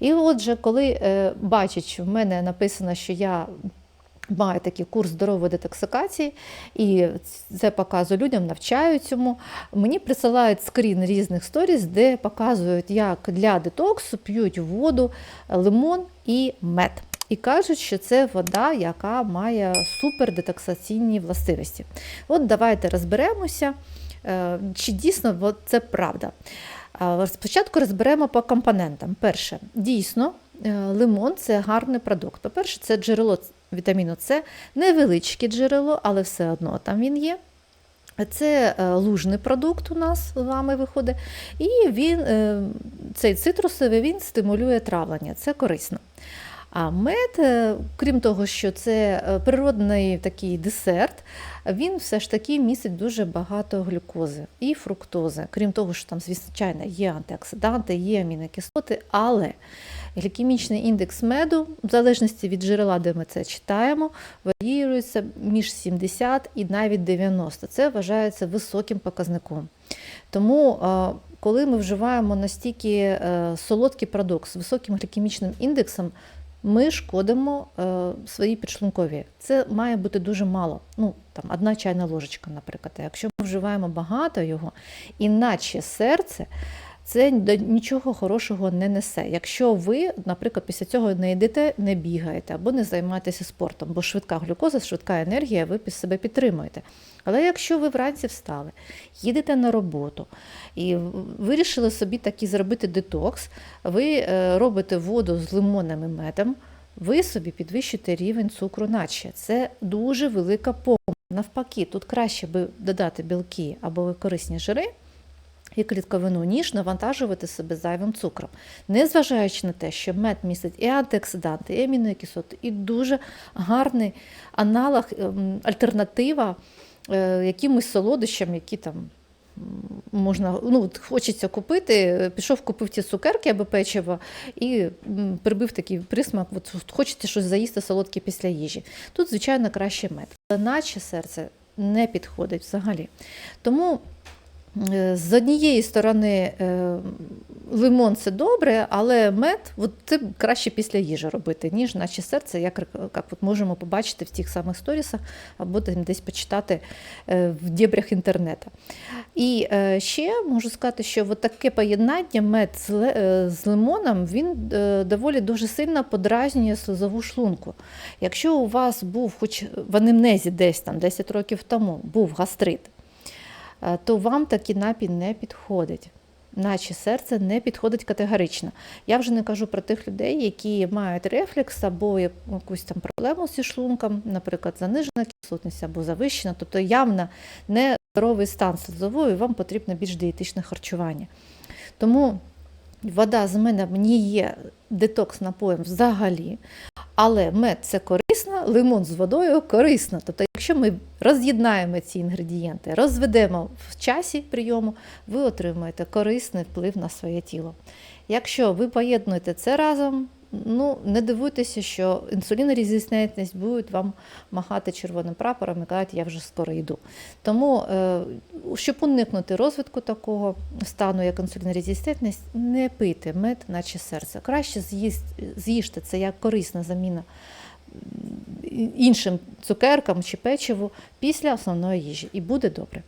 І отже, коли е, бачать, що в мене написано, що я маю такий курс здорової детоксикації, і це показую людям, навчаю цьому. Мені присилають скрін різних сторіс, де показують, як для детоксу п'ють воду, лимон і мед. І кажуть, що це вода, яка має супердетоксаційні властивості. От давайте розберемося, е, чи дійсно це правда. Спочатку розберемо по компонентам. Перше, дійсно, е, лимон це гарний продукт. По-перше, це джерело вітаміну С, невеличке джерело, але все одно там він є. Це е, лужний продукт у нас з вами виходить, і він, е, цей цитрусовий він стимулює травлення, це корисно. А мед, е, крім того, що це е, природний такий десерт, він все ж таки містить дуже багато глюкози і фруктози. Крім того, що там, звичайно, є антиоксиданти, є амінокислоти, але глікемічний індекс меду, в залежності від джерела, де ми це читаємо, варіюється між 70 і навіть 90. Це вважається високим показником. Тому, е, коли ми вживаємо настільки солодкий продукт з високим глікемічним індексом, ми шкодимо е, своїй підшлункові. Це має бути дуже мало. Ну, там, одна чайна ложечка, наприклад. Якщо ми вживаємо багато його, іначе серце це нічого хорошого не несе. Якщо ви, наприклад, після цього не йдете, не бігаєте або не займаєтеся спортом, бо швидка глюкоза, швидка енергія, ви себе підтримуєте. Але якщо ви вранці встали, їдете на роботу і вирішили собі таки зробити детокс, ви е, робите воду з лимоном і медом, ви собі підвищуєте рівень цукру наче. Це дуже велика помилка. Навпаки, тут краще би додати білки або корисні жири і клітковину, ніж навантажувати себе зайвим цукром. Незважаючи на те, що мед містить і антиоксиданти, і амінокислоти, і дуже гарний аналог, ем, альтернатива е, якимось солодощам, які там можна, ну, хочеться купити, пішов, купив ті цукерки або печиво і прибив такий присмак, от хочеться щось заїсти солодке після їжі. Тут, звичайно, краще мед. Наче серце не підходить взагалі. Тому З однієї сторони, е, лимон це добре, але мед от це краще після їжі робити, ніж наче серце, як, як от можемо побачити в тих самих сторісах або десь почитати е, в дебрях інтернету. І е, ще можу сказати, що от таке поєднання мед з, е, лимоном він е, доволі дуже сильно подразнює слизову шлунку. Якщо у вас був, хоч в анамнезі десь там 10 років тому, був гастрит, е, то вам такий напій не підходить. Наче серце не підходить категорично. Я вже не кажу про тих людей, які мають рефлекс або якусь там проблему зі шлунком, наприклад, занижена кислотність або завищена, тобто явно не здоровий стан слизової, вам потрібно більш дієтичне харчування. Тому вода з мене не є детокс напоєм взагалі, але мед це корисно, лимон з водою корисно. Тобто, якщо ми роз'єднаємо ці інгредієнти, розведемо в часі прийому, ви отримаєте корисний вплив на своє тіло. Якщо ви поєднуєте це разом, ну не дивуйтеся, що інсулінорезистентність буде вам махати червоним прапором і казати, я вже скоро йду. Тому, е, щоб уникнути розвитку такого стану, як інсулінорезистентність, не пийте мед, наче серце. Краще з'їжте це як корисна заміна іншим цукеркам чи печиву після основної їжі, і буде добре.